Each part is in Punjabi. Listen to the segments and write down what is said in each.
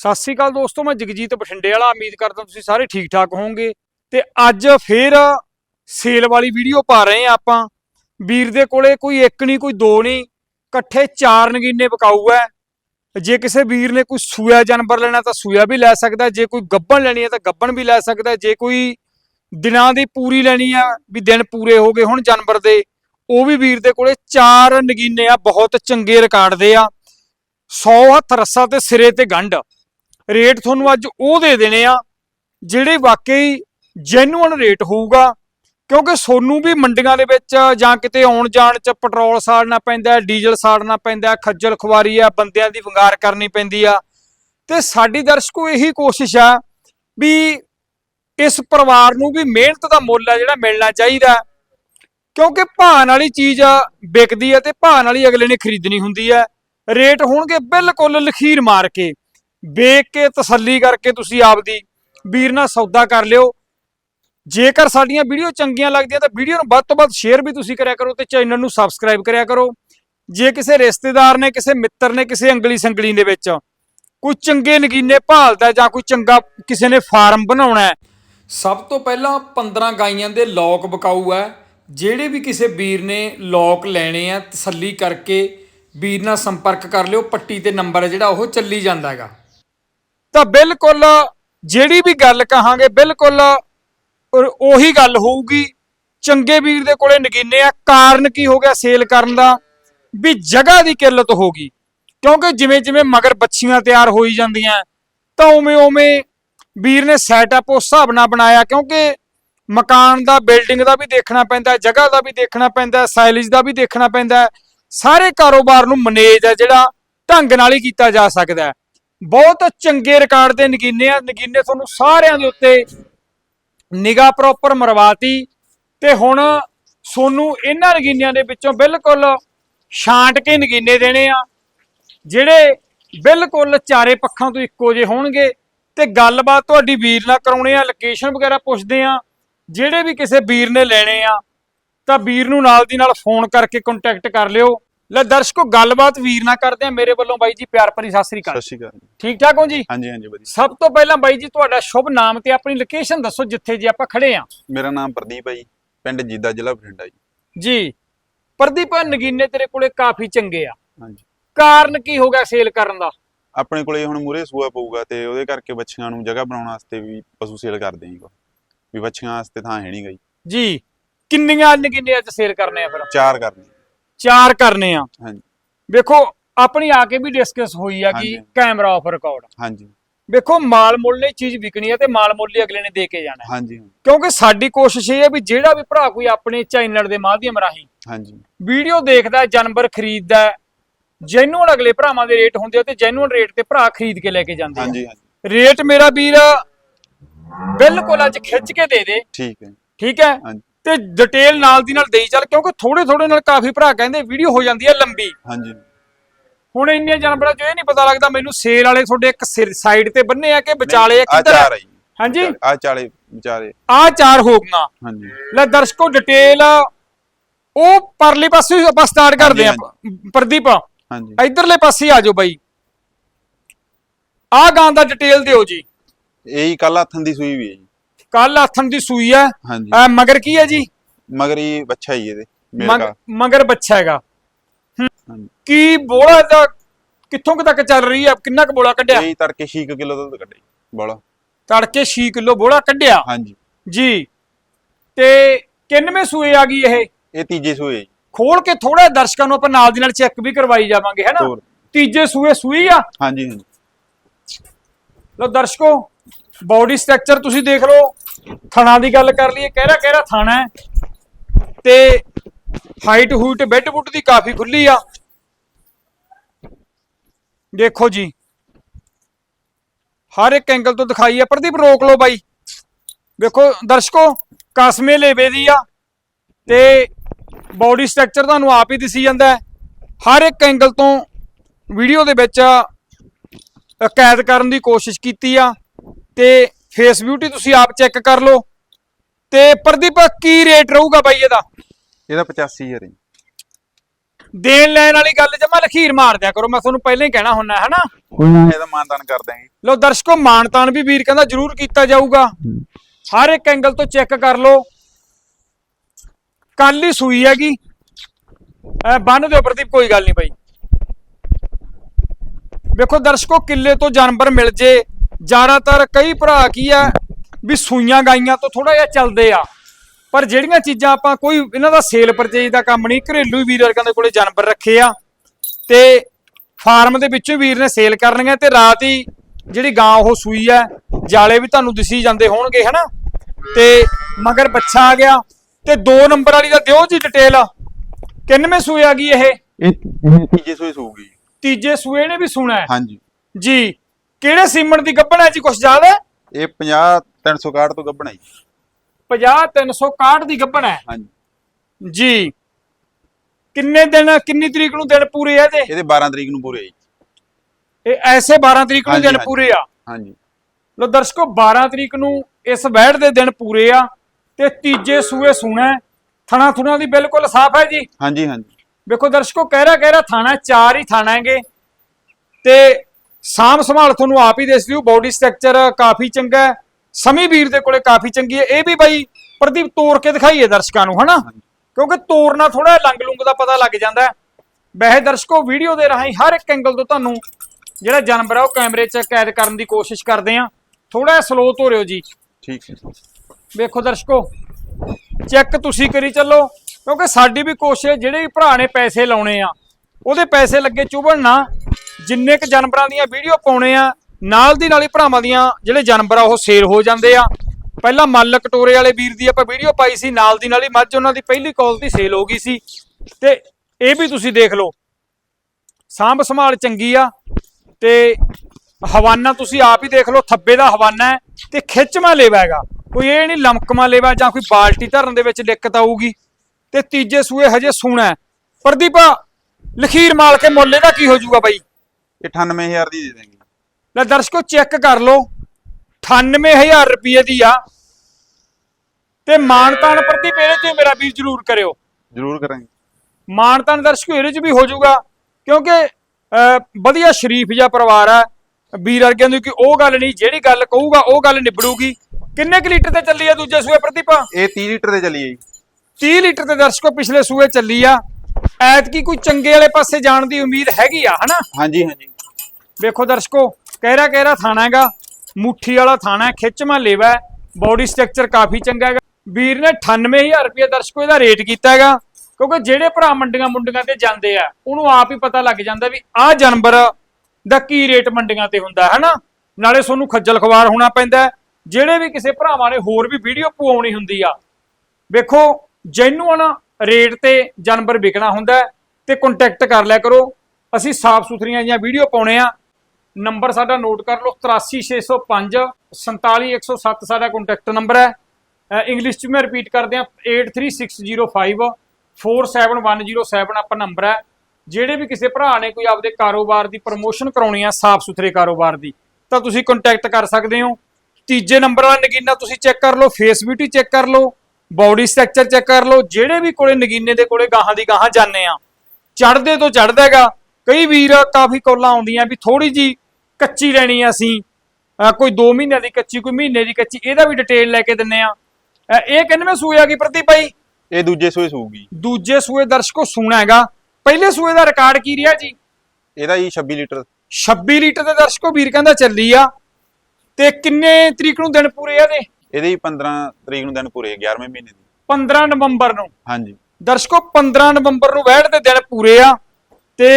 ਸਤਿ ਸ੍ਰੀ ਅਕਾਲ ਦੋਸਤੋ, ਮੈਂ ਜਗਜੀਤ ਬਠਿੰਡੇ ਵਾਲਾ। ਉਮੀਦ ਕਰਦਾ ਤੁਸੀਂ ਸਾਰੇ ਠੀਕ ਠਾਕ ਹੋਵੋਗੇ। ਤੇ ਅੱਜ ਫੇਰ ਸੇਲ ਵਾਲੀ ਵੀਡੀਓ ਪਾ ਰਹੇ ਆ ਆਪਾਂ। ਵੀਰ ਦੇ ਕੋਲੇ ਕੋਈ ਇੱਕ ਨਹੀਂ, ਕੋਈ ਦੋ ਨਹੀਂ। ਇਕੱਠੇ ਚਾਰ ਨਗੀਨੇ ਵਿਕਾਊ ਹੈ। ਜੇ ਕਿਸੇ ਵੀਰ ਨੇ ਕੋਈ ਸੂਆ ਜਾਨਵਰ ਲੈਣਾ ਤਾਂ ਸੂਆ ਵੀ ਲੈ ਸਕਦਾ ਜੇ ਕੋਈ ਗੱਬਣ ਲੈਣੀ ਹੈ ਤਾਂ ਗੱਬਣ ਵੀ ਲੈ ਸਕਦਾ ਜੇ ਕੋਈ ਦਿਨਾਂ ਦੀ ਪੂਰੀ ਲੈਣੀ ਆ ਵੀ ਦਿਨ ਪੂਰੇ ਹੋ ਗਏ ਹੁਣ ਜਾਨਵਰ ਦੇ, ਉਹ ਵੀ ਵੀਰ ਦੇ ਕੋਲੇ ਚਾਰ ਨਗੀਨੇ ਆ। ਬਹੁਤ ਚੰਗੇ ਰਿਕਾਰਡ ਦੇ ਆ। 100 ਹੱਥ ਰੱਸਾ ਤੇ ਸਿਰੇ ਤੇ ਗੰਢ। ਰੇਟ ਤੁਹਾਨੂੰ ਅੱਜ ਉਹ ਦੇ ਦੇਣੇ ਆ, ਜਿਹੜੇ ਵਾਕਈ ਜੈਨੂਅਨ ਰੇਟ ਹੋਊਗਾ, ਕਿਉਂਕਿ ਸੋਨੂੰ ਵੀ ਮੰਡੀਆਂ ਦੇ ਵਿੱਚ ਜਾਂ ਕਿਤੇ ਆਉਣ ਜਾਣ ਚ ਪੈਟਰੋਲ ਸਾੜਨਾ ਪੈਂਦਾ, ਡੀਜ਼ਲ ਸਾੜਨਾ ਪੈਂਦਾ, ਖੱਜਲ ਖੁਆਰੀ ਆ, ਬੰਦਿਆਂ ਦੀ ਵੰਗਾਰ ਕਰਨੀ ਪੈਂਦੀ ਆ। ਤੇ ਸਾਡੀ ਦਰਸ਼ਕੋ ਇਹੀ ਕੋਸ਼ਿਸ਼ ਆ ਵੀ ਇਸ ਪਰਿਵਾਰ ਨੂੰ ਵੀ ਮਿਹਨਤ ਦਾ ਮੁੱਲ ਆ ਜਿਹੜਾ ਮਿਲਣਾ ਚਾਹੀਦਾ। ਕਿਉਂਕਿ ਭਾਅ ਵਾਲੀ ਚੀਜ਼ ਵਿਕਦੀ ਹੈ ਤੇ ਭਾਅ ਵਾਲੀ ਅਗਲੇ ਨੇ ਖਰੀਦਣੀ ਹੁੰਦੀ ਹੈ ਰੇਟ ਹੋਣਗੇ ਬਿਲਕੁਲ ਲਖੀਰ ਮਾਰ ਕੇ। ਵੇਖ ਕੇ ਤਸੱਲੀ ਕਰਕੇ ਤੁਸੀਂ ਆਪਦੀ ਵੀਰ ਨਾਲ ਸੌਦਾ ਕਰ ਲਿਓ। ਜੇਕਰ ਸਾਡੀਆਂ ਵੀਡੀਓ ਚੰਗੀਆਂ ਲੱਗਦੀਆਂ ਤਾਂ ਵੀਡੀਓ ਨੂੰ ਵੱਧ ਤੋਂ ਵੱਧ ਸ਼ੇਅਰ ਵੀ ਤੁਸੀਂ ਕਰਿਆ ਕਰੋ ਤੇ ਚੈਨਲ ਨੂੰ ਸਬਸਕ੍ਰਾਈਬ ਕਰਿਆ ਕਰੋ। ਜੇ ਕਿਸੇ ਰਿਸ਼ਤੇਦਾਰ ਨੇ, ਕਿਸੇ ਮਿੱਤਰ ਨੇ, ਕਿਸੇ ਅੰਗਲੀ ਸੰਗਲੀ ਦੇ ਵਿੱਚ ਕੋਈ ਚੰਗੇ ਨਗੀਨੇ ਭਾਲਦਾ ਜਾਂ ਕੋਈ ਚੰਗਾ ਕਿਸੇ ਨੇ ਫਾਰਮ ਬਣਾਉਣਾ ਹੈ, ਸਭ ਤੋਂ ਪਹਿਲਾਂ 15 ਗਾਈਆਂ ਦੇ ਲੋਕ ਬਕਾਊ ਹੈ। ਜਿਹੜੇ ਵੀ ਕਿਸੇ ਵੀਰ ਨੇ ਲੋਕ ਲੈਣੇ ਆ, ਤਸੱਲੀ ਕਰਕੇ ਵੀਰ ਨਾਲ ਸੰਪਰਕ ਕਰ ਲਿਓ। ਪੱਟੀ ਤੇ ਨੰਬਰ ਹੈ ਜਿਹੜਾ ਉਹ ਚੱਲੀ ਜਾਂਦਾ ਹੈਗਾ। ਤਾਂ ਬਿਲਕੁਲ ਜਿਹੜੀ ਵੀ ਗੱਲ ਕਹਾਂਗੇ, ਬਿਲਕੁਲ ਉਹੀ ਗੱਲ ਹੋਊਗੀ। ਚੰਗੇ ਵੀਰ ਦੇ ਕੋਲੇ ਨਗੀਨੇ ਆ। ਕਾਰਨ ਕੀ ਹੋ ਗਿਆ ਸੇਲ ਕਰਨ ਦਾ? ਵੀ ਜਗ੍ਹਾ ਦੀ ਕਿੱਲਤ ਹੋ ਗਈ। ਕਿਉਂਕਿ ਜਿਵੇਂ ਜਿਵੇਂ ਮਗਰ ਬੱਚੀਆਂ ਤਿਆਰ ਹੋਈ ਜਾਂਦੀਆਂ, ਤਾਂ ਉਵੇਂ ਉਵੇਂ ਵੀਰ ਨੇ ਸੈਟਅਪ ਉਸ ਹਿਸਾਬ ਨਾਲ ਬਣਾਇਆ। ਕਿਉਂਕਿ ਮਕਾਨ ਦਾ ਬਿਲਡਿੰਗ ਦਾ ਵੀ ਦੇਖਣਾ ਪੈਂਦਾ, ਜਗ੍ਹਾ ਦਾ ਵੀ ਦੇਖਣਾ ਪੈਂਦਾ ਸਾਈਲੇਜ ਦਾ ਵੀ ਦੇਖਣਾ ਪੈਂਦਾ। ਸਾਰੇ ਕਾਰੋਬਾਰ ਨੂੰ ਮੈਨੇਜ ਹੈ ਜਿਹੜਾ ਢੰਗ ਨਾਲ ਹੀ ਕੀਤਾ ਜਾ ਸਕਦਾ। ਬਹੁਤ ਚੰਗੇ ਰਿਕਾਰਡ ਦੇ ਨਗੀਨੇ ਆ। ਨਗੀਨੇ ਤੁਹਾਨੂੰ ਸਾਰਿਆਂ ਦੇ ਉੱਤੇ ਨਿਗਾਹ ਪ੍ਰੋਪਰ ਮਰਵਾਤੀ। ਤੇ ਹੁਣ ਸੋਨੂੰ ਇਹਨਾਂ ਨਗੀਨਿਆਂ ਦੇ ਵਿੱਚੋਂ ਬਿਲਕੁਲ ਛਾਂਟ ਕੇ ਨਗੀਨੇ ਦੇਣੇ ਆ, ਜਿਹੜੇ ਬਿਲਕੁਲ ਚਾਰੇ ਪੱਖਾਂ ਤੋਂ ਇੱਕੋ ਜਿਹੇ ਹੋਣਗੇ। ਤੇ ਗੱਲਬਾਤ ਤੁਹਾਡੀ ਵੀਰ ਨਾਲ ਕਰਾਉਣੇ ਆ ਲੋਕੇਸ਼ਨ ਵਗੈਰਾ ਪੁੱਛਦੇ ਆ। ਜਿਹੜੇ ਵੀ ਕਿਸੇ ਵੀਰ ਨੇ ਲੈਣੇ ਆ, ਤਾਂ ਵੀਰ ਨੂੰ ਨਾਲ ਦੀ ਨਾਲ ਫੋਨ ਕਰਕੇ ਕੰਟੈਕਟ ਕਰ ਲਿਓ। ਲੈ ਦਰਸ਼ਕੋ ਗੱਲਬਾਤ ਵੀਰ ਨਾਲ ਕਰਦੇ ਆ ਮੇਰੇ ਵੱਲੋਂ ਬਾਈ ਜੀ ਪਿਆਰ ਭਰੀ ਸਤਿ ਸ੍ਰੀ ਅਕਾਲ। ਸਤਿ ਸ਼੍ਰੀ ਅਕਾਲ। ਠੀਕ ਠਾਕ ਹੋ ਜੀ? ਹਾਂਜੀ ਹਾਂਜੀ ਵਧੀਆ। ਸਭ ਤੋਂ ਪਹਿਲਾਂ ਬਾਈ ਜੀ ਤੁਹਾਡਾ ਸ਼ੁਭ ਨਾਮ ਤੇ ਆਪਣੀ ਲੋਕੇਸ਼ਨ ਦੱਸੋ ਜਿੱਥੇ ਜੀ ਆਪਾਂ ਖੜੇ ਆ ਮੇਰਾ ਨਾਮ ਪ੍ਰਦੀਪ ਹੈ ਜੀ ਪਿੰਡ ਜੀਦਾ ਜ਼ਿਲ੍ਹਾ ਬਠਿੰਡਾ ਜੀ। ਜੀ। ਪ੍ਰਦੀਪ ਨਗੀਨੇ ਤੇਰੇ ਕੋਲੇ ਕਾਫੀ ਚੰਗੇ ਆ। ਹਾਂਜੀ। ਕਾਰਨ ਕੀ ਹੋ ਗਿਆ ਸੇਲ ਕਰਨ ਦਾ? ਆਪਣੇ ਕੋਲੇ ਹੁਣ ਮੂਰੇ ਸੂਆ ਪਊਗਾ ਤੇ ਉਹਦੇ ਕਰਕੇ ਬੱਚੀਆਂ ਨੂੰ ਜਗ੍ਹਾ ਬਣਾਉਣ ਵਾਸਤੇ ਵੀ ਪਸ਼ੂ ਸੇਲ ਕਰਦੇ ਹਾਂ ਜੀ ਵੀ ਬੱਚੀਆਂ ਵਾਸਤੇ ਥਾਂ ਹੈ ਨਹੀਂ ਗਈ ਜੀ। ਕਿੰਨੀਆਂ ਨਗੀਨੇ ਅੱਜ ਸੇਲ ਕਰਨੇ ਆ ਫਿਰ? ਚਾਰ ਕਰਨੀ ਚਾਰ ਕਰਨੇ ਆ। ਹਾਂਜੀ। ਵੇਖੋ ਆਪਣੀ ਆ ਕੇ ਵੀ ਡਿਸਕਸ ਹੋਈ ਆ ਕਿ ਹਾਂਜੀ। ਕੈਮਰਾ ਆਫ ਰਿਕਾਰਡ ਹਾਂਜੀ। ਵੇਖੋ ਮਾਲ ਮੁੱਲ ਨੇ ਚੀਜ਼ ਵਿਕਣੀ ਹੈ ਤੇ ਮਾਲ ਮੁੱਲ ਹੀ ਅਗਲੇ ਨੇ ਦੇ ਕੇ ਜਾਣਾ। ਹੈ। ਹਾਂਜੀ। ਕਿਉਂਕਿ ਸਾਡੀ ਕੋਸ਼ਿਸ਼ ਇਹ ਹੈ ਵੀ ਜਿਹੜਾ ਵੀ ਭਰਾ ਕੋਈ ਆਪਣੇ ਚੈਨਲ ਦੇ ਮਾਧਿਅਮ ਰਾਹੀਂ ਹਾਂਜੀ। ਵੀਡੀਓ ਦੇਖਦਾ ਹੈ, ਜਾਨਵਰ ਖਰੀਦਦਾ ਜੈਨੂਅਨ ਅਗਲੇ ਭਰਾਵਾਂ ਦੇ ਰੇਟ ਹੁੰਦੇ ਆ ਤੇ ਜੈਨੂਅਨ ਰੇਟ ਤੇ ਭਰਾ ਖਰੀਦ ਕੇ ਲੈ ਕੇ ਜਾਂਦੇ ਆ। ਹਾਂਜੀ ਹਾਂਜੀ। ਰੇਟ ਮੇਰਾ ਵੀਰ ਬਿਲਕੁਲ ਅੱਜ ਖਿੱਚ ਕੇ ਦੇ ਦੇ। ਠੀਕ ਹੈ। ਠੀਕ ਹੈ? ਹਾਂਜੀ। ਤੇ ਡਿਟੇਲ ਨਾਲ ਦੀ ਨਾਲ ਦੇਈ ਚੱਲ ਕਿਉਂਕਿ ਥੋੜੇ ਥੋੜੇ ਨਾਲ ਕਾਫੀ ਭਰਾ ਕਹਿੰਦੇ ਵੀਡੀਓ ਹੋ ਜਾਂਦੀ ਹੈ ਲੰਬੀ। ਹਾਂਜੀ। ਹੁਣ ਇੰਨੇ ਜਾਨਵਰਾਂ ਚੋਂ ਇਹ ਨਹੀਂ ਪਤਾ ਲੱਗਦਾ ਮੈਨੂੰ ਸੇਲ ਵਾਲੇ ਤੁਹਾਡੇ ਇੱਕ ਸਾਈਡ ਤੇ ਬੰਨੇ ਆ ਕਿ ਵਿਚਾਲੇ ਆ ਕਿੱਧਰ ਆ? ਹਾਂਜੀ? ਆ ਚਾਲੇ ਵਿਚਾਰੇ ਆ ਚਾਰ ਹੋ ਗਈਆਂ। ਹਾਂਜੀ। ਲੈ ਦਰਸ਼ਕੋ ਡਿਟੇਲ ਉਹ ਪਰਲੇ ਪਾਸੇ ਆਪਾਂ ਸਟਾਰਟ ਕਰਦੇ ਆ ਪ੍ਰਦੀਪ ਹਾਂਜੀ। ਇਧਰਲੇ ਪਾਸੇ ਆ ਜਾਓ ਬਾਈ। ਆ ਗਾਂ ਦਾ ਡਿਟੇਲ ਦਿਓ ਜੀ। ਇਹੀ ਕੱਲ ਹੱਥਾਂ ਦੀ ਸੂਈ ਵੀ ਹੈ ਜੀ। ਕੱਲ ਆਥਣ ਦੀ ਸੂਈ ਹੈ। ਹਾਂਜੀ। ਅਹ ਮਗਰ ਕੀ ਹੈ ਜੀ? ਮਗਰ ਬੱਚਾ ਹੀ ਇਹਦੇ ਮਗ- ਦਾ ਮਗਰ ਬੱਚਾ ਹੈਗਾ। ਹਾਂਜੀ। ਕੀ ਬੋਲਾ ਦਾ ਕਿੱਥੋਂ ਕੁ ਤੱਕ ਚੱਲ ਰਹੀ ਹੈ? ਕਿੰਨਾ ਕੁ ਬੋਲਾ ਕੱਢਿਆ? ਇਹ ਤੜਕੇ 6 ਕਿਲੋ ਦੁੱਧ ਕੱਢੇ ਬੋਲਾ। ਤੜਕੇ 6 ਕਿਲੋ ਬੋਲਾ ਕੱਢਿਆ? ਹਾਂਜੀ। ਜੀ। ਤੇ ਕਿੰਨਵੇਂ ਸੂਏ ਆ ਗਈ ਇਹ? ਇਹ ਤੀਜੇ ਸੂਏ ਜੀ। ਖੋਲ ਕੇ ਥੋੜਾ ਦਰਸ਼ਕਾਂ ਨੂੰ ਆਪਾਂ ਨਾਲ ਦੀ ਨਾਲ ਚੈੱਕ ਵੀ ਕਰਵਾਈ ਜਾਵਾਂਗੇ ਹੈਨਾ ਹੋਰ। ਤੀਜੇ ਸੂਏ ਸੂਈ ਆ? ਹਾਂਜੀ ਹਾਂਜੀ। ਲੋ ਦਰਸ਼ਕੋ ਬਾਡੀ ਸਟਰਕਚਰ ਤੁਸੀਂ ਦੇਖ ਲਓ। ਥਣਾ ਦੀ ਗੱਲ ਕਰ ਲਈਏ ਕਹਿਰਾ ਕਹਿਰਾ ਥਾਣਾ ਹੈ? ਤੇ ਹਾਈਟ ਹੂਟ ਬੈੱਡ ਬੁੱਟ ਦੀ ਕਾਫੀ ਖੁੱਲੀ ਆ। ਦੇਖੋ ਜੀ, ਹਰ ਇੱਕ ਐਂਗਲ ਤੋਂ ਦਿਖਾਈ ਆ। ਪ੍ਰਦੀਪ, ਰੋਕ ਲਓ ਬਾਈ। ਵੇਖੋ ਦਰਸ਼ਕੋ, ਕਸਮੇ ਲੇਵੇ ਦੀ ਆ। ਤੇ ਬਾਡੀ ਸਟਰਕਚਰ ਤੁਹਾਨੂੰ ਆਪ ਹੀ ਦਿਸੀ ਜਾਂਦਾ ਹਰ ਇੱਕ ਐਂਗਲ ਤੋਂ ਵੀਡੀਓ ਦੇ ਵਿੱਚ ਕੈਦ ਕਰਨ ਦੀ ਕੋਸ਼ਿਸ਼ ਕੀਤੀ ਆ। ਤੇ ਫੇਸ ਬਿਊਟੀ ਤੁਸੀਂ ਆਪ ਚੈੱਕ ਕਰ ਲਓ। ਤੇ ਪ੍ਰਦੀਪ ਕੀ ਰੇਟ ਰਹੂਗਾ ਬਾਈ ਇਹਦਾ? ਇਹਦਾ 85000 ਹੈ ਦੇਣ ਲੈਣ ਵਾਲੀ ਗੱਲ ਜਮਾ ਲਖੀਰ ਮਾਰ ਦਿਆ ਕਰੋ ਮੈਂ ਤੁਹਾਨੂੰ ਪਹਿਲਾਂ ਹੀ ਕਹਿਣਾ ਹੁੰਨਾ? ਹੈ ਹਨਾ ਇਹਦਾ ਮਾਨਦਾਨ ਕਰ ਦਾਂਗੇ ਲੋ ਦਰਸ਼ਕੋ ਮਾਨਤਾਨ ਵੀ ਵੀਰ ਕਹਿੰਦਾ ਜ਼ਰੂਰ ਕੀਤਾ ਜਾਊਗਾ। ਹਰ ਇੱਕ ਐਂਗਲ ਤੋਂ ਚੈੱਕ ਕਰ ਲਓ। ਕੱਲ ਹੀ ਸੂਈ ਹੈਗੀ। ਐ ਬੰਨ ਦਿਓ ਪ੍ਰਦੀਪ ਕੋਈ ਗੱਲ ਨਹੀਂ ਬਾਈ। ਵੇਖੋ ਦਰਸ਼ਕੋ ਕਿੱਲੇ ਤੋਂ ਜਾਨਵਰ ਮਿਲ ਜੇ। ਜ਼ਿਆਦਾਤਰ ਕਈ ਭਰਾ ਕੀ ਆ ਵੀ ਸੂਈਆਂ ਗਾਈਆਂ ਤੋਂ ਥੋੜਾ ਜਿਹਾ ਚੱਲਦੇ ਆ। ਪਰ ਜਿਹੜੀਆਂ ਚੀਜ਼ਾਂ ਆਪਾਂ ਕੋਈ ਇਹਨਾਂ ਦਾ ਸੇਲ ਪਰਚੇਜ ਦਾ ਕੰਮ ਨਹੀਂ ਘਰੇਲੂ ਵੀਰ ਵਰਗਾਂ ਦੇ ਕੋਲੇ ਜਾਨਵਰ ਰੱਖੇ ਆ ਤੇ ਫਾਰਮ ਦੇ ਵਿੱਚੋਂ ਵੀਰ ਨੇ ਸੇਲ ਕਰਨੀਆਂ ਤੇ ਰਾਤ ਹੀ ਜਿਹੜੀ ਗਾਂ ਉਹ ਸੂਈ ਹੈ ਜਾਲੇ ਵੀ ਤੁਹਾਨੂੰ ਦਿਸੀ ਜਾਂਦੇ ਹੋਣਗੇ ਹਨਾ? ਤੇ ਮਗਰ ਬੱਚਾ ਆ ਗਿਆ ਤੇ 2 ਨੰਬਰ ਵਾਲੀ ਦਾ ਦਿਓ ਜੀ ਡਿਟੇਲ। ਕਿੰਨਵੇਂ ਸੂਏ ਆ ਗਈ ਇਹ? ਇਹ ਤੀਜੇ ਸੋਏ ਸੂਗੀ ਤੀਜੇ ਸੂਏ ਨੇ ਵੀ ਸੁਣਾ ਹਾਂਜੀ। ਜੀ ਕਿਹੜੇ ਸੀਮਨ ਦੀ ਗੱਭਣ ਹੈ ਜੀ ਕੁਛ ਜ਼ਿਆਦਾ ਹੈ? ਇਹ 50 361 ਤੋਂ ਗੱਭਣਾ ਜੀ। 50 361 ਦੀ ਗੱਭਣ ਹੈ? ਹਾਂਜੀ। ਜੀ। ਕਿੰਨੇ ਦਿਨ ਕਿੰਨੀ ਤਰੀਕ ਨੂੰ ਦਿਨ ਪੂਰੇ ਆ ਇਹਦੇ? ਇਹਦੇ 12 ਤਰੀਕ ਨੂੰ ਪੂਰੇ ਜੀ। ਇਹ ਐਸੇ 12 ਤਰੀਕ ਨੂੰ ਦਿਨ। ਪੂਰੇ ਆ? ਹਾਂਜੀ। ਲੋ ਦਰਸ਼ਕੋ 12 ਤਰੀਕ ਨੂੰ ਇਸ ਵਹਿੜ ਦੇ ਦਿਨ ਪੂਰੇ ਆ ਤੇ ਤੀਜੇ ਸੂਏ ਸੁਣਾ ਥਣਾ ਥੁਣਾ ਦੀ ਬਿਲਕੁਲ ਸਾਫ਼ ਹੈ ਜੀ। ਹਾਂਜੀ ਹਾਂਜੀ। ਵੇਖੋ ਦਰਸ਼ਕੋ ਕਹਿਰਾ ਕਹਿਰਾ ਥਾਣਾ ਚਾਰ ਹੀ ਥਾਣਾ ਹੈਗੇ। ਤੇ ਸਾਮ ਸੰਭਾਲ ਤੁਹਾਨੂੰ ਆਪ ਹੀ ਦੱਸ ਦਿਓ ਬਾਡੀ ਸਟਰਕਚਰ ਕਾਫੀ ਚੰਗਾ ਹੈ। ਸਮੀ ਵੀਰ ਦੇ ਕੋਲੇ ਕਾਫੀ ਚੰਗੀ ਹੈ। ਇਹ ਵੀ ਬਾਈ ਪ੍ਰਦੀਪ ਤੋੜ ਕੇ ਦਿਖਾਈਏ ਦਰਸ਼ਕਾਂ ਨੂੰ ਹਨਾ। ਕਿਉਂਕਿ ਤੋੜਨਾ ਥੋੜਾ ਲੰਗ ਲੁੰਗ ਦਾ ਪਤਾ ਲੱਗ ਜਾਂਦਾ ਹੈ। ਵੈਸੇ ਦਰਸ਼ਕੋ ਵੀਡੀਓ ਦੇ ਰਾਹੀਂ ਹਰ ਇੱਕ ਐਂਗਲ ਤੋਂ ਤੁਹਾਨੂੰ ਜਿਹੜਾ ਜਾਨਵਰ ਆ ਉਹ ਕੈਮਰੇ 'ਚ ਕੈਦ ਕਰਨ ਦੀ ਕੋਸ਼ਿਸ਼ ਕਰਦੇ ਆ ਥੋੜਾ ਸਲੋ ਤੋਰਿਓ ਜੀ। ਠੀਕ ਹੈ ਵੇਖੋ ਦਰਸ਼ਕੋ ਚੈੱਕ ਤੁਸੀਂ ਕਰੀ ਚੱਲੋ। ਕਿਉਂਕਿ ਸਾਡੀ ਵੀ ਕੋਸ਼ਿਸ਼ ਜਿਹੜੇ ਭਰਾ ਨੇ ਪੈਸੇ ਲਾਉਣੇ ਆ ਉਹਦੇ ਪੈਸੇ ਲੱਗੇ ਚੁਭਣ ਨਾ। ਜਿੰਨੇ ਕ ਜਾਨਵਰਾਂ ਦੀਆਂ ਵੀਡੀਓ ਪਾਉਣੇ ਆ, ਨਾਲ ਦੀ ਨਾਲ ਹੀ ਭਰਾਵਾਂ ਦੀਆਂ ਜਿਹੜੇ ਜਾਨਵਰ ਆ, ਉਹ ਸੇਲ ਹੋ ਜਾਂਦੇ ਆ। ਪਹਿਲਾਂ ਮੱਲ ਕਟੋਰੇ ਵਾਲੇ ਵੀਰ ਦੀ ਆਪਾਂ ਵੀਡੀਓ ਪਾਈ ਸੀ, ਨਾਲ ਦੀ ਨਾਲ ਹੀ ਮੱਝ ਉਹਨਾਂ ਦੀ ਪਹਿਲੀ ਕਾਲ ਦੀ ਸੇਲ ਹੋ ਗਈ ਸੀ। ਤੇ ਇਹ ਵੀ ਤੁਸੀਂ ਦੇਖ ਲਓ। ਸਾਂਭ ਸੰਭਾਲ ਚੰਗੀ ਆ। ਤੇ ਹਵਾਨਾ ਤੁਸੀਂ ਆਪ ਹੀ ਦੇਖ ਲਓ, ਥੱਬੇ ਦਾ ਹਵਾਨਾ ਹੈ ਤੇ ਖਿੱਚਵਾਂ ਲੇਵਾ ਹੈਗਾ। ਕੋਈ ਇਹ ਨਹੀਂ ਲਮਕਮਾ ਲੇਵਾ ਜਾਂ ਕੋਈ ਬਾਲਟੀ ਧਰਨ ਦੇ ਵਿੱਚ ਦਿੱਕਤ ਆਊਗੀ। ਤੇ ਤੀਜੇ ਸੂਏ ਹਜੇ ਸੂਣਾ ਹੈ। ਪ੍ਰਦੀਪ ਲਖੀਰ ਮਾਲ ਕੇ ਮੁੱਲ ਇਹਦਾ ਕੀ ਹੋ ਜਾਊਗਾ ਬਾਈ? ਇਹ 98000 ਦੀ ਦੇ ਦਾਂਗੇ ਲੈ ਦਰਸ਼ਕੋ ਚੈੱਕ ਕਰ ਲਓ। 98000 ਰੁਪਏ ਦੀ ਆ। ਤੇ ਮਾਨਤਾਨ ਪ੍ਰਦੀਪ ਇਹਦੇ ਤੇ ਮੇਰਾ ਵੀਰ ਜ਼ਰੂਰ ਕਰਿਓ। ਜ਼ਰੂਰ ਕਰਾਂਗੇ। ਮਾਨਤਾਨ ਦਰਸ਼ਕੋ ਇਹਦੇ ਚ ਵੀ ਹੋ ਜਾਊਗਾ। ਕਿਉਂਕਿ ਵਧੀਆ ਸ਼ਰੀਫ ਜਿਹਾ ਪਰਿਵਾਰ ਆ। ਵੀਰ ਵਰਗਿਆਂ ਦੀ ਕਿ ਉਹ ਗੱਲ ਨਹੀਂ ਜਿਹੜੀ ਗੱਲ ਕਹੂਗਾ ਉਹ ਗੱਲ ਨਿਬੜੂਗੀ। ਕਿੰਨੇ ਕੁ ਲੀਟਰ ਤੇ ਚੱਲੀ ਆ ਦੂਜੇ ਸੂਏ ਪ੍ਰਦੀਪ? ਇਹ 30 ਲੀਟਰ ਦੇ ਚੱਲੀ ਜੀ। 30 ਲੀਟਰ ਤੇ ਦਰਸ਼ਕੋ ਪਿਛਲੇ ਸੂਏ ਚੱਲੀ ਆ। ਐਤਕੀ ਕੋਈ ਚੰਗੇ ਵਾਲੇ ਪਾਸੇ ਜਾਣ ਦੀ ਉਮੀਦ ਹੈਗੀ ਆ ਹਨਾ? ਹਾਂਜੀ ਹਾਂਜੀ। ਵੇਖੋ ਦਰਸ਼ਕੋ ਕਹਿਰਾ ਕਹਿਰਾ ਥਾਣਾ ਹੈਗਾ? ਮੁੱਠੀ ਵਾਲਾ ਥਾਣਾ ਹੈ, ਖਿੱਚਵਾਂ ਲੇਵਾ ਬਾਡੀ ਸਟਰਕਚਰ ਕਾਫੀ ਚੰਗਾ ਹੈਗਾ। ਵੀਰ ਨੇ 98000 ਰੁਪਏ ਦਰਸ਼ਕੋ ਇਹਦਾ ਰੇਟ ਕੀਤਾ ਹੈਗਾ। ਕਿਉਂਕਿ ਜਿਹੜੇ ਭਰਾ ਮੰਡੀਆਂ ਮੁੰਡੀਆਂ ਤੇ ਜਾਂਦੇ ਆ ਉਹਨੂੰ ਆਪ ਹੀ ਪਤਾ ਲੱਗ ਜਾਂਦਾ ਵੀ ਆਹ ਜਾਨਵਰ ਦਾ ਕੀ ਰੇਟ ਮੰਡੀਆਂ ਤੇ ਹੁੰਦਾ ਹਨਾ? ਨਾਲੇ ਤੁਹਾਨੂੰ ਖੱਜਲ ਖਵਾਰ ਹੋਣਾ ਪੈਂਦਾ। ਜਿਹੜੇ ਵੀ ਕਿਸੇ ਭਰਾਵਾਂ ਨੇ ਹੋਰ ਵੀ ਵੀਡੀਓ ਪਵਾਉਣੀ ਹੁੰਦੀ ਆ। ਵੇਖੋ ਜੈਨੂਅਨ ਰੇਟ ਤੇ ਜਾਨਵਰ ਵਿਕਣਾ ਹੁੰਦਾ ਹੈ ਤੇ ਕੰਟੈਕਟ ਕਰ ਲਿਆ ਕਰੋ। ਅਸੀਂ ਸਾਫ਼ ਸੁਥਰੀਆਂ ਜੀਆਂ ਵੀਡੀਓ ਪਾਉਣੇ ਆ। ਨੰਬਰ ਸਾਡਾ ਨੋਟ ਕਰ ਲਓ 83605 47107 ਸਾਡਾ ਕੰਟੈਕਟ ਨੰਬਰ ਹੈ। ਇੰਗਲਿਸ਼ ਚ ਮੈਂ ਰਿਪੀਟ ਕਰਦੇ ਆ 83605 47107 ਆਪਣਾ ਨੰਬਰ ਹੈ। ਜਿਹੜੇ ਵੀ ਕਿਸੇ ਭਰਾ ਨੇ ਕੋਈ ਆਪਦੇ ਕਾਰੋਬਾਰ ਦੀ ਪ੍ਰਮੋਸ਼ਨ ਕਰਾਉਣੀ ਆ, ਸਾਫ਼ ਸੁਥਰੇ ਕਾਰੋਬਾਰ ਦੀ, ਤਾਂ ਤੁਸੀਂ ਕੰਟੈਕਟ ਕਰ ਸਕਦੇ ਹੋ। ਤੀਜੇ ਨੰਬਰ ਵਾਲਾ ਨਗੀਨਾ ਤੁਸੀਂ ਚੈੱਕ ਕਰ ਲਓ ਫੇਸ ਬਿਊਟੀ ਚੈੱਕ ਕਰ ਲਓ। ਬਾਡੀ ਸਟਰਕਚਰ ਚੈੱਕ ਕਰ ਲਓ ਜਿਹੜੇ ਵੀ ਕੋਲੇ ਨਗੀਨੇ ਦੇ ਕੋਲੇ ਗਾਹਾਂ ਦੀ ਗਾਹਾਂ ਜਾਂਦੇ ਆ। ਚੜਦੇ ਤੋਂ ਚੜਦਾ ਹੈਗਾ। ਕਈ ਵੀਰ ਕਾਫੀ ਕੋਲਾਂ ਆਉਂਦੀਆਂ ਵੀ ਥੋੜੀ ਜੀ ਕੱਚੀ ਲੈਣੀ ਆ ਅਸੀਂ। ਕੋਈ 2 ਮਹੀਨਿਆਂ ਦੀ ਕੱਚੀ ਕੋਈ ਮਹੀਨੇ ਦੀ ਕੱਚੀ ਇਹਦਾ ਵੀ ਡਿਟੇਲ ਲੈ ਕੇ ਦਿੰਨੇ ਆ। ਇਹ ਕਿੰਨਵੇਂ ਸੂਏ ਆ ਗਈ ਪ੍ਰਦੀਪ ਭਾਈ? ਇਹ ਦੂਜੇ ਸੋਏ ਸੂਗੀ। ਦੂਜੇ ਸੂਏ ਦਰਸ਼ਕੋ ਸੁਣਾ ਹੈਗਾ। ਪਹਿਲੇ ਸੂਏ ਦਾ ਰਿਕਾਰਡ ਕੀ ਰਿਹਾ ਜੀ? ਇਹਦਾ ਜੀ 26 ਲੀਟਰ। 26 ਲੀਟਰ ਦੇ ਦਰਸ਼ਕੋ ਵੀਰ ਕਹਿੰਦਾ ਚੱਲੀ ਆ। ਤੇ ਕਿੰਨੇ ਤਰੀਕ ਨੂੰ ਦਿਨ ਪੂਰੇ ਆ ਇਹਦੇ? ਇਹਦੇ ਹੀ 15 ਤਰੀਕ ਨੂੰ ਦਿਨ ਪੂਰੇ 11ਵੇਂ ਮਹੀਨੇ ਦੀ। 15 ਨਵੰਬਰ ਨੂੰ। ਹਾਂਜੀ। ਦਰਸ਼ਕੋ 15 ਨਵੰਬਰ ਨੂੰ ਵਹਿੜ ਦੇ ਦਿਨ ਪੂਰੇ ਆ ਤੇ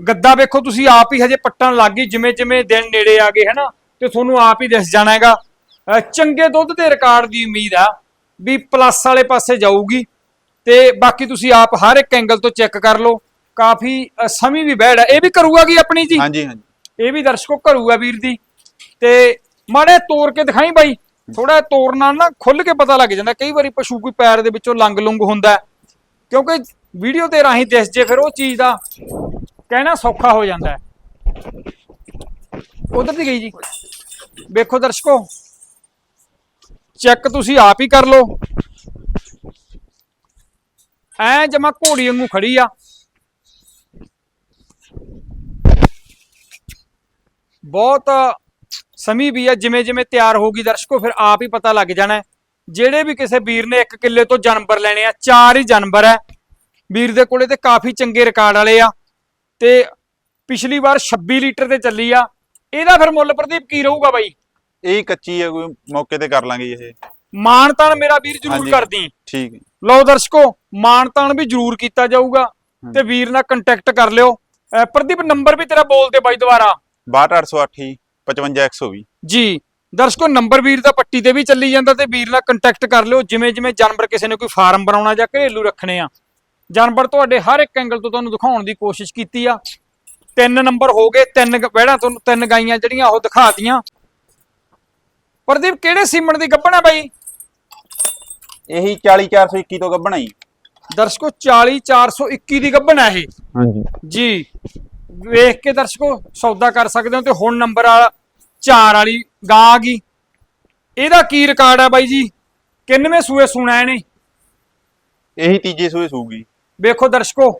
ਗੱਦਾ ਵੇਖੋ ਤੁਸੀਂ ਆਪ ਹੀ ਹਜੇ ਪੱਟਣ ਲੱਗ ਗਈ ਜਿਵੇਂ ਜਿਵੇਂ ਦਿਨ ਨੇੜੇ ਆ ਗਏ ਹਨਾ? ਤੇ ਤੁਹਾਨੂੰ ਆਪ ਹੀ ਦਿਸ ਜਾਣਾ ਹੈਗਾ ਚੰਗੇ ਦੁੱਧ ਦੇ ਰਿਕਾਰਡ ਦੀ ਉਮੀਦ ਆ ਵੀ ਪਲੱਸ ਵਾਲੇ ਪਾਸੇ ਜਾਊਗੀ ਤੇ ਬਾਕੀ ਤੁਸੀਂ ਆਪ ਹਰ ਇੱਕ ਐਂਗਲ ਤੋਂ ਚੈੱਕ ਕਰ ਲਓ। ਕਾਫੀ ਸਮੀ ਵੀ ਬਹਿੜ ਹੈ ਇਹ ਵੀ ਕਰੂਗਾ ਕੀ ਆਪਣੀ ਜੀ? ਹਾਂਜੀ ਹਾਂਜੀ। ਇਹ ਵੀ ਦਰਸ਼ਕੋ ਕਰੂਗਾ ਵੀਰ ਦੀ। ਤੇ ਮਾੜੇ ਤੋੜ ਕੇ ਦਿਖਾਈ ਬਾਈ। ਥੋੜਾ ਤੋਰ ਨਾਲ ਨਾ ਖੁੱਲ ਕੇ ਪਤਾ ਲੱਗ ਜਾਂਦਾ। ਕਈ ਵਾਰੀ ਪਸ਼ੂ ਕੋਈ ਪੈਰ ਦੇ ਵਿੱਚੋਂ ਲੰਗ ਲੰਗ ਹੁੰਦਾ ਕਿਉਂਕਿ ਵੀਡੀਓ ਤੇ ਰਾਹੀਂ ਦਿਸ ਜੇ ਫਿਰ ਉਹ ਚੀਜ਼ ਦਾ ਕਹਿਣਾ ਸੌਖਾ ਹੋ ਜਾਂਦਾ ਉਧਰ ਦੀ ਗਈ ਜੀ। ਵੇਖੋ ਦਰਸ਼ਕੋ। ਚੈੱਕ ਤੁਸੀਂ ਆਪ ਹੀ ਕਰ ਲਓ। ਐ ਜਮਾ ਘੋੜੀ ਵਾਂਗੂ ਖੜੀ ਆ। ਬਹੁਤ ਸਮੀ ਵੀ ਆ ਜਿਵੇਂ ਜਿਵੇਂ ਤਿਆਰ ਹੋਗੀ ਦਰਸ਼ਕੋ ਫਿਰ ਆਪ ਹੀ ਪਤਾ ਲੱਗ ਜਾਣਾ ਹੈ। ਜਿਹੜੇ ਵੀ ਕਿਸੇ ਵੀਰ ਨੇ ਇੱਕ ਕਿੱਲੇ ਤੋਂ ਜਾਨਵਰ ਲੈਣੇ ਆ ਚਾਰ ਹੀ ਜਾਨਵਰ ਹੈ। ਵੀਰ ਦੇ ਕੋਲੇ ਤੇ ਕਾਫੀ ਚੰਗੇ ਰਿਕਾਰਡ ਵਾਲੇ ਆ। ਤੇ ਪਿਛਲੀ ਵਾਰ 26 ਲੀਟਰ ਤੇ ਚੱਲੀ ਆ। ਇਹਦਾ ਫਿਰ ਮੁੱਲ ਪ੍ਰਦੀਪ ਕੀ ਰਹੂਗਾ ਬਾਈ? ਇਹ ਕੱਚੀ ਹੈ ਕੋਈ ਮੌਕੇ ਤੇ ਕਰ ਲਾਂਗੇ ਇਹ। ਮਾਨਤਾਨ ਮੇਰਾ ਵੀਰ ਜਰੂਰ। ਕਰਦੀ। ਠੀਕ ਹੈ। ਲਓ ਦਰਸ਼ਕੋ ਮਾਨਤਾਨ ਵੀ ਜਰੂਰ ਕੀਤਾ ਜਾਊਗਾ। ਤੇ ਵੀਰ ਨਾਲ ਕੰਟੈਕਟ ਕਰ ਲਿਓ। ਪ੍ਰਦੀਪ ਨੰਬਰ ਵੀ ਤੇਰਾ ਬੋਲ ਦੇ ਬਾਈ ਦੁਬਾਰਾ। 62808 55120 ਜੀ ਦਰਸ਼ਕੋ ਨੰਬਰ ਵੀਰ ਦਾ ਪੱਟੀ ਤੇ ਵੀ ਚੱਲੀ ਜਾਂਦਾ ਤੇ ਵੀਰ ਨਾਲ ਕੰਟੈਕਟ ਕਰ ਲਿਓ। ਜਿਵੇਂ ਜਿਵੇਂ ਜਾਨਵਰ ਕਿਸੇ ਨੇ ਕੋਈ ਫਾਰਮ ਬਣਾਉਣਾ ਜਾਂ ਘਰੇਲੂ ਰੱਖਣੇ ਆ ਜਾਨਵਰ ਤੁਹਾਡੇ ਹਰ ਇੱਕ ਐਂਗਲ ਤੋਂ ਤੁਹਾਨੂੰ ਦਿਖਾਉਣ ਦੀ ਕੋਸ਼ਿਸ਼ ਕੀਤੀ ਆ। ਤਿੰਨ ਨੰਬਰ ਹੋ ਗਏ ਤਿੰਨ ਵਹਿੜਾਂ ਤੁਹਾਨੂੰ ਤਿੰਨ ਗਾਈਆਂ ਜਿਹੜੀਆਂ ਉਹ ਦਿਖਾਤੀਆਂ ਪ੍ਰਦੀਪ ਕਿਹੜੇ ਸੀਮਨ ਦੀ ਗੱਭਣ ਬਾਈ? ਇਹੀ 40421 ਤੋਂ ਗੱਭਣਾ ਜੀ। ਦਰਸ਼ਕੋ 40421 ਦੀ ਗੱਭਣ ਇਹ। ਹਾਂਜੀ। ਜੀ। ਵੇਖ ਕੇ ਦਰਸ਼ਕੋ ਸੌਦਾ ਕਰ ਸਕਦੇ ਹੋ ਤੇ ਹੁਣ ਨੰਬਰ ਵਾਲਾ 4 ਵਾਲੀ ਗਾਂ ਆ ਗਈ। ਇਹਦਾ ਕੀ ਰਿਕਾਰਡ ਆ ਬਾਈ ਜੀ? ਕਿੰਨਵੇਂ ਸੂਏ ਸੁਣਾ ਇਹਨੇ? ਇਹੀ ਤੀਜੇ ਸੂਏ ਸੂਗੀ। ਵੇਖੋ ਦਰਸ਼ਕੋ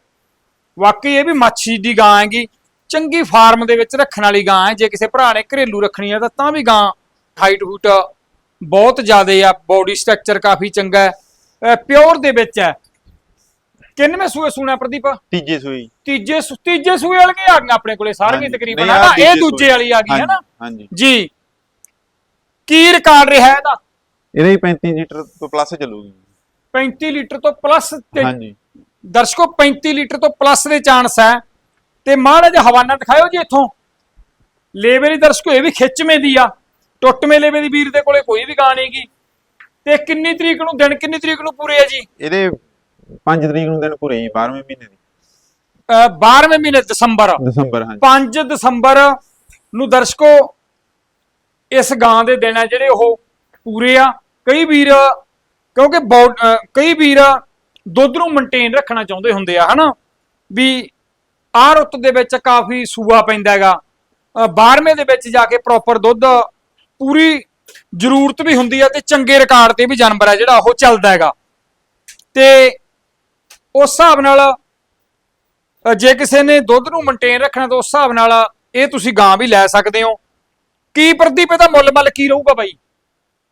ਵਾਕਈ ਇਹ ਵੀ ਮੱਛੀ ਦੀ ਗਾਂ ਹੈਗੀ। ਚੰਗੀ ਫਾਰਮ ਦੇ ਵਿੱਚ ਰੱਖਣ ਵਾਲੀ ਗਾਂ ਹੈ। ਜੇ ਕਿਸੇ ਭਰਾ ਨੇ ਘਰੇਲੂ ਰੱਖਣੀ ਹੈ ਤਾਂ ਤਾਂ ਵੀ ਗਾਂ ਹਾਈਟ ਹੂਟ ਬਹੁਤ ਜ਼ਿਆਦੇ ਆ ਬੋਡੀ ਸਟਰਕਚਰ ਕਾਫੀ ਚੰਗਾ ਹੈ। ਪਿਓਰ ਦੇ ਵਿੱਚ ਹੈ। ਕਿੰਨਵੇਂ ਸੂਏ ਸੁਣਾ ਪ੍ਰਦੀਪ? ਤੀਜੇ ਜੀ। ਤੀਜੇ ਸੁ- ਤੀਜੇ ਸੂਏ ਵਾਲੀਆਂ ਆ ਗਈਆਂ ਆਪਣੇ ਕੋਲੇ? ਸਾਰੀਆਂ ਹਾਂਜੀ। ਤਕਰੀਬਨ ਨਹੀਂ, ਇਹ ਤੀਜੇ ਦੂਜੇ ਸੂਏ। ਵਾਲੀ ਆ ਗਈ ਹੈ ਨਾ? ਹਾਂਜੀ। ਜੀ। ਕੀ ਰਿਕਾਰਡ ਰਿਹਾ ਇਹਦਾ? ਇਹਦਾ ਹੀ 35 ਲੀਟਰ ਤੋਂ ਪਲੱਸ ਚੱਲੂਗੀ। 35 ਲੀਟਰ ਤੋਂ ਪਲੱਸ ਤੇ ਹਾਂਜੀ। ਦਰਸ਼ਕੋ 35 ਲੀਟਰ ਤੋਂ ਪਲੱਸ ਦੇ ਚਾਂਸ ਹੈ। ਤੇ ਮਾੜਾ ਜਿਹਾ ਹਵਾਨਾ ਦਿਖਾਇਓ ਜੀ ਇੱਥੋਂ। ਦੀ ਦਰਸ਼ਕੋ ਇਹ ਵੀ ਖਿੱਚਵੇਂ ਦੀ ਆ। ਟੁੱਟਵੇਂ ਲੇਵੇ ਦੀ ਵੀਰ ਦੇ ਕੋਲੇ ਕੋਈ ਵੀ ਗਾਂ। ਨਹੀਂਗੀ ਤੇ ਕਿੰਨੀ ਤਰੀਕ ਨੂੰ ਦਿਨ ਕਿੰਨੀ ਤਰੀਕ ਨੂੰ ਪੂਰੇ ਆ ਜੀ? ਇਹਦੇ 5 ਤਰੀਕ ਨੂੰ ਦਿਨ ਪੂਰੇ ਜੀ 12ਵੇਂ ਮਹੀਨੇ ਦੀ। ਅਹ 12ਵੇਂ ਮਹੀਨੇ ਦਸੰਬਰ। ਦਸੰਬਰ ਹਾਂਜੀ। 5 ਦਸੰਬਰ ਨੂੰ ਦਰਸ਼ਕੋ ਇਸ ਗਾਂ ਦੇ ਦਿਨ ਆ ਜਿਹੜੇ ਉਹ ਪੂਰੇ ਆ। ਕਈ ਵੀਰ ਕਿਉਂਕਿ ਬੌ- ਅਹ ਕਈ ਵੀਰ ਦੁੱਧ ਨੂੰ ਮੇਨਟੇਨ ਰੱਖਣਾ ਚਾਹੁੰਦੇ ਹੁੰਦੇ ਆ ਹਨਾ? ਵੀ ਆਹ ਰੁੱਤ ਦੇ ਵਿੱਚ ਕਾਫੀ ਸੂਆ ਪੈਂਦਾ ਹੈਗਾ। 12ਵੇਂ ਦੇ ਵਿੱਚ ਜਾ ਕੇ ਪ੍ਰੋਪਰ ਦੁੱਧ ਪੂਰੀ ਜ਼ਰੂਰਤ ਵੀ ਹੁੰਦੀ ਆ ਤੇ ਚੰਗੇ ਰਿਕਾਰਡ ਤੇ ਵੀ ਜਾਨਵਰ ਆ ਜਿਹੜਾ ਉਹ ਚੱਲਦਾ ਹੈਗਾ। ਤੇ ਉਸ ਹਿਸਾਬ ਨਾਲ ਜੇ ਕਿਸੇ ਨੇ ਦੁੱਧ ਨੂੰ ਮੇਨਟੇਨ ਰੱਖਣਾ ਤਾਂ ਉਸ ਹਿਸਾਬ ਨਾਲ ਇਹ ਤੁਸੀਂ ਗਾਂ ਵੀ ਲੈ ਸਕਦੇ ਹੋ। ਕੀ ਪ੍ਰਦੀਪ ਇਹਦਾ ਮੁੱਲ ਮੱਲ ਕੀ ਰਹੂਗਾ ਬਾਈ?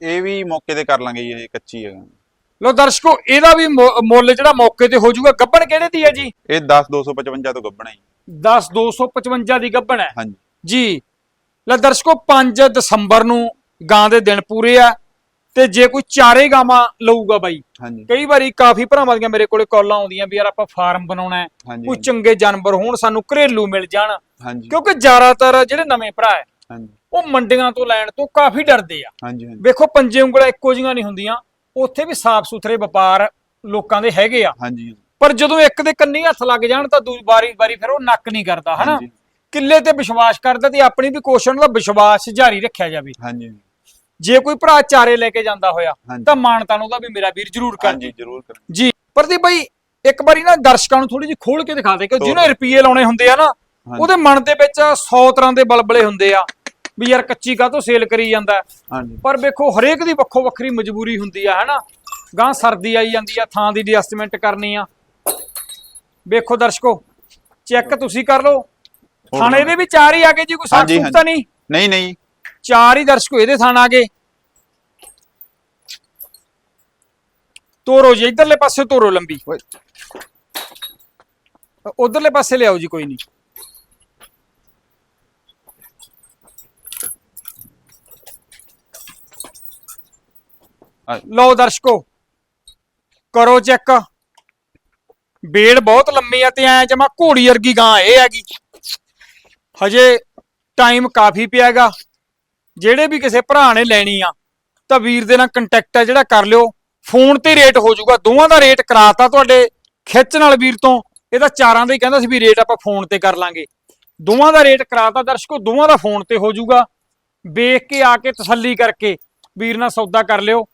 ਇਹ ਵੀ ਮੌਕੇ ਤੇ ਕਰ ਲਾਂਗੇ ਜੀ ਇਹ ਕੱਚੀ ਹੈ। ਲੋ ਦਰਸ਼ਕੋ ਇਹਦਾ ਵੀ ਮੁੱਲ ਜਿਹੜਾ ਮੌਕੇ ਤੇ ਹੋ ਜਾਊਗਾ ਗੱਬਣ ਕਿਹੜੇ ਦੀ ਹੈ ਜੀ? ਇਹ 10 255 ਤੋਂ ਗੱਭਣਾ ਜੀ। 10 255 ਦੀ ਗੱਬਣ ਹੈ। ਹਾਂਜੀ। ਜੀ ਲੈ ਦਰਸ਼ਕੋ 5 ਦਸੰਬਰ ਨੂੰ ਗਾਂ ਦੇ ਦਿਨ ਪੂਰੇ ਆ। ਤੇ ਜੇ ਕੋਈ ਚਾਰੇ ਗਾਵਾਂ ਲਊਗਾ ਬਾਈ ਹਾਂਜੀ। ਕਈ ਵਾਰੀ ਕਾਫੀ ਭਰਾਵਾਂ ਦੀਆਂ ਮੇਰੇ ਕੋਲੇ ਕਾਲਾਂ ਆਉਂਦੀਆਂ ਵੀ ਯਾਰ ਆਪਾਂ ਫਾਰਮ ਬਣਾਉਣਾ ਹੈ ਹਾਂਜੀ ਕੋਈ ਚੰਗੇ ਜਾਨਵਰ ਹੋਣ ਸਾਨੂੰ ਘਰੇਲੂ ਮਿਲ ਜਾਣ। ਹਾਂਜੀ। ਕਿਉਂਕਿ ਜ਼ਿਆਦਾਤਰ ਜਿਹੜੇ ਨਵੇਂ ਭਰਾ ਹੈ ਹਾਂਜੀ। ਉਹ ਮੰਡੀਆਂ ਤੋਂ ਲੈਣ ਤੋਂ ਕਾਫੀ ਡਰਦੇ ਆ। ਹਾਂਜੀ ਹਾਂਜੀ। ਵੇਖੋ ਪੰਜੇ ਉਂਗਲਾਂ ਇੱਕੋ ਜਿਹੀਆਂ ਨਹੀਂ ਹੁੰਦੀਆਂ ਉੱਥੇ ਵੀ ਸਾਫ਼ ਸੁਥਰੇ ਵਪਾਰ ਲੋਕਾਂ ਦੇ ਹੈਗੇ ਆ। ਹਾਂਜੀ ਪਰ ਜਦੋਂ ਇੱਕ ਦੇ ਕੰਨੀ ਹੱਥ ਲੱਗ ਜਾਣ ਤਾਂ ਦੂਜੀ ਵਾਰੀ ਵਾਰੀ ਫਿਰ ਉਹ ਨੱਕ ਨਹੀਂ ਕਰਦਾ ਹਨਾ? ਹਾਂਜੀ। ਕਿੱਲੇ ਤੇ ਵਿਸ਼ਵਾਸ ਕਰਦਾ ਤੇ ਆਪਣੀ ਵੀ ਕੋਸ਼ਿਸ਼ ਦਾ ਵਿਸ਼ਵਾਸ ਜਾਰੀ ਰੱਖਿਆ ਜਾਵੇ। ਹਾਂਜੀ। ਜੇ ਕੋਈ ਭਰਾ ਚਾਰੇ ਲੈ ਕੇ ਜਾਂਦਾ ਹੋਇਆ ਹਾਂਜੀ। ਤਾਂ ਮਾਨਤਾ ਨੂੰ ਉਹਦਾ ਵੀ ਮੇਰਾ ਵੀਰ ਜ਼ਰੂਰ ਕਰ ਹਾਂਜੀ ਜ਼ਰੂਰ ਕਰਾਂ। ਜੀ ਪ੍ਰਦੀਪ ਭਾਈ ਇੱਕ ਵਾਰੀ ਨਾ ਦਰਸ਼ਕਾਂ ਨੂੰ ਥੋੜੀ ਜਿਹੀ ਖੋਲ ਕੇ ਦਿਖਾ ਦੇ ਕਿ ਜਿਹਨੇ। ਰੁਪਏ ਲਾਉਣੇ ਹੁੰਦੇ ਆ ਨਾ ਉਹਦੇ ਮਨ ਦੇ ਵਿੱਚ 100 ਤਰ੍ਹਾਂ ਦੇ ਬਲਬਲੇ ਹੁੰਦੇ ਆ ਵੀ ਯਾਰ ਕੱਚੀ ਕਾਹ ਤੋਂ ਸੇਲ ਕਰੀ ਜਾਂਦਾ। ਹੈ। ਹਾਂਜੀ। ਪਰ ਵੇਖੋ ਹਰੇਕ ਦੀ ਵੱਖੋ ਵੱਖਰੀ ਮਜਬੂਰੀ ਹੁੰਦੀ ਆ ਹੈਨਾ? ਗਾਂ ਸਰਦੀ ਆਈ ਜਾਂਦੀ ਆ ਥਾਂ ਦੀ ਐਡਜਸਟਮੈਂਟ ਕਰਨੀ ਆ। ਵੇਖੋ ਦਰਸ਼ਕੋ ਚੈੱਕ ਤੁਸੀਂ ਕਰ ਲਓ। ਥਾਣੇ ਦੇ ਵੀ ਚਾਰ ਹੀ ਆ ਗਏ ਜੀ ਕੋਈ ਹਾਂਜੀ, ਤਾਂ ਨਹੀਂ? ਨਹੀਂ ਨਹੀਂ। ਚਾਰ ਹੀ ਦਰਸ਼ਕੋ ਇਹਦੇ ਥਾਣ ਆ ਗਏ। ਤੋਰੋ ਜੀ ਇਧਰਲੇ ਪਾਸੇ ਤੋਰੋ ਲੰਬੀ। ਓਏ। ਉਧਰਲੇ ਪਾਸੇ ਲਿਆਓ ਜੀ ਕੋਈ ਨਹੀਂ। ਆ- ਲਓ ਦਰਸ਼ਕੋ ਕਰੋ ਚੈੱਕ। ਬੇੜ ਬਹੁਤ ਲੰਮੀ ਆ ਤੇ ਐ ਜਮਾ ਘੋੜੀ ਵਰਗੀ ਗਾਂ ਇਹ ਹੈਗੀ। ਹਜੇ ਟਾਈਮ ਕਾਫੀ ਪਿਆਗਾ ਜਿਹੜੇ ਵੀ ਕਿਸੇ ਭਰਾ ਨੇ ਲੈਣੀ ਆ ਤਾਂ ਵੀਰ ਦੇ ਨਾਲ ਕੰਟੈਕਟ ਹੈ ਜਿਹੜਾ ਕਰ ਲਿਓ। ਫੋਨ ਤੇ ਰੇਟ ਹੋ ਜਾਊਗਾ ਦੋਵਾਂ ਦਾ ਰੇਟ ਕਰਾਤਾ ਤੁਹਾਡੇ ਖਿੱਚ ਨਾਲ ਵੀਰ ਤੋਂ। ਇਹਦਾ ਚਾਰਾਂ ਦਾ ਹੀ ਕਹਿੰਦਾ ਸੀ ਵੀ ਰੇਟ ਆਪਾਂ ਫੋਨ ਤੇ ਕਰ ਲਾਂਗੇ। ਦੋਵਾਂ ਦਾ ਰੇਟ ਕਰਾਤਾ ਦਰਸ਼ਕੋ ਦੋਵਾਂ ਦਾ ਫੋਨ ਤੇ ਹੋ ਜਾਊਗਾ। ਵੇਖ ਕੇ ਆ ਕੇ ਤਸੱਲੀ ਕਰਕੇ ਵੀਰ ਨਾਲ ਸੌਦਾ ਕਰ ਲਿਓ।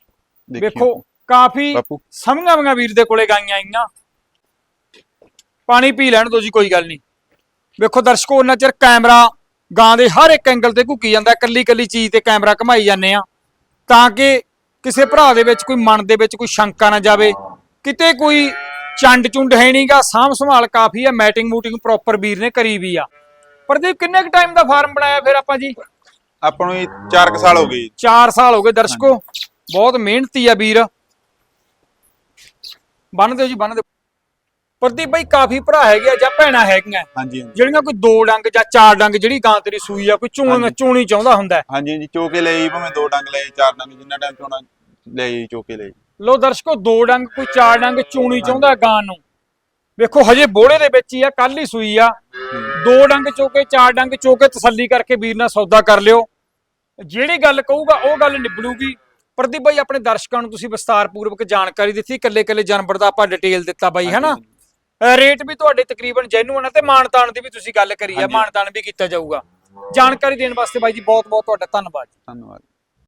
ਵੇਖੋ ਕਾਫੀ ਬਾਪੂ। ਸਮਝਾਂ ਵੰਗਾ ਵੀਰ ਦੇ ਕੋਲੇ ਗਾਈਆਂ ਆਈਆਂ। ਪਾਣੀ ਪੀ ਲੈਣ ਦੋ ਜੀ ਕੋਈ ਗੱਲ ਨਹੀਂ। ਵੇਖੋ ਦਰਸ਼ਕੋ ਉਹਨਾਂ ਚਿਰ ਕੈਮਰਾ ਗਾਂ ਦੇ ਹਰ ਇੱਕ ਐਂਗਲ ਤੇ ਘੁੱਕੀ ਜਾਂਦਾ ਕੱਲੀ ਕੱਲੀ ਚੀਜ਼ ਤੇ ਕੈਮਰਾ ਘਮਾਈ ਜਾਂਦੇ ਆ ਤਾਂ ਕਿ ਕਿਸੇ ਭਰਾ ਦੇ ਵਿੱਚ ਕੋਈ ਮਨ ਦੇ ਵਿੱਚ ਕੋਈ ਸ਼ੰਕਾ ਨਾ ਜਾਵੇ। ਕਿਤੇ ਕੋਈ ਚੰਡ ਚੁੰਡ ਹੈ ਨਹੀਂਗਾ ਸਾਂਭ ਸੰਭਾਲ ਕਾਫੀ ਹੈ ਮੈਟਿੰਗ ਮੂਟਿੰਗ ਪ੍ਰੋਪਰ ਵੀਰ ਨੇ ਕਰੀ ਵੀ ਆ। ਪ੍ਰਦੀਪ ਕਿੰਨੇ ਕੁ ਟਾਈਮ ਦਾ ਫਾਰਮ ਬਣਾਇਆ ਫਿਰ ਆਪਾਂ ਜੀ? ਆਪਾਂ ਨੂੰ 4 ਸਾਲ ਹੋ ਗਏ ਜੀ। 4 ਸਾਲ ਹੋ ਗਏ ਦਰਸ਼ਕੋ। ਬਹੁਤ ਮਿਹਨਤੀ ਆ ਵੀਰ। ਬੰਨ ਦਿਓ ਜੀ ਬੰਨ ਦਿਓ। ਪ੍ਰਦੀਪ ਭਾਈ ਕਾਫੀ ਭਰਾ ਹੈਗੇ ਆ ਜਾਂ ਭੈਣਾਂ ਹੈਗੀਆਂ। ਹਾਂਜੀ ਹਾਂਜੀ। ਜਿਹੜੀਆਂ ਕੋਈ ਦੋ ਡੰਗ ਜਾਂ ਚਾਰ ਡੰਗ ਜਿਹੜੀ ਗਾਂ ਤੇਰੀ ਸੂਈ ਆ ਕੋਈ ਚੂਣ ਹਾਂਜੀ। ਚੂਣੀ ਚਾਹੁੰਦਾ ਹੁੰਦਾ ਹੈ। ਹਾਂਜੀ ਹਾਂਜੀ ਚੋਕੇ ਲਈ ਭਾਵੇਂ ਦੋ ਡੰਗ ਲਏ ਚਾਰ ਡੰਗ ਜਿੰਨਾ ਟਾਈਮ ਚੋਣਾ ਲਈ ਚੋਕੇ ਲਈ। ਲੋ ਦਰਸ਼ਕੋ ਦੋ ਡੰਗ ਕੋਈ ਚਾਰ ਡੰਗ ਚੂਣੀ ਚਾਹੁੰਦਾ ਗਾਂ ਨੂੰ। ਵੇਖੋ ਹਜੇ ਬੋੜੇ ਦੇ ਵਿੱਚ ਹੀ ਆ ਕੱਲ ਹੀ ਸੂਈ ਆ। ਦੋ ਡੰਗ ਚੋਕੇ ਚਾਰ ਡੰਗ ਚੋਕੇ ਤਸੱਲੀ ਕਰਕੇ ਵੀਰ ਨਾਲ ਸੌਦਾ ਕਰ ਲਿਓ। ਜਿਹੜੀ ਗੱਲ ਕਹੂਗਾ ਉਹ ਗੱਲ ਨਿਬੜੂਗੀ। ਪ੍ਰਦੀਪ ਭਾਈ ਆਪਣੇ ਦਰਸ਼ਕਾਂ ਨੂੰ ਤੁਸੀਂ ਵਿਸਤਾਰਪੂਰਵਕ ਜਾਣਕਾਰੀ ਦਿੱਤੀ ਇਕੱਲੇ ਇਕੱਲੇ ਜਾਨਵਰ ਦਾ ਆਪਾਂ ਡਿਟੇਲ ਦਿੱਤਾ ਬਾਈ ਹੈਨਾ? ਰੇਟ ਵੀ ਤੁਹਾਡੇ ਤਕਰੀਬਨ ਜੈਨੂਅਨ ਹੈ ਤੇ ਮਾਨਤਾਨ ਦੀ ਵੀ ਤੁਸੀਂ ਗੱਲ ਕਰੀ ਆ ਹਾਂਜੀ। ਮਾਨਤਾਨ ਵੀ ਕੀਤਾ ਜਾਊਗਾ। ਜਾਣਕਾਰੀ ਦੇਣ ਵਾਸਤੇ ਬਾਈ ਜੀ ਬਹੁਤ ਬਹੁਤ ਤੁਹਾਡਾ ਧੰਨਵਾਦ। ਧੰਨਵਾਦ।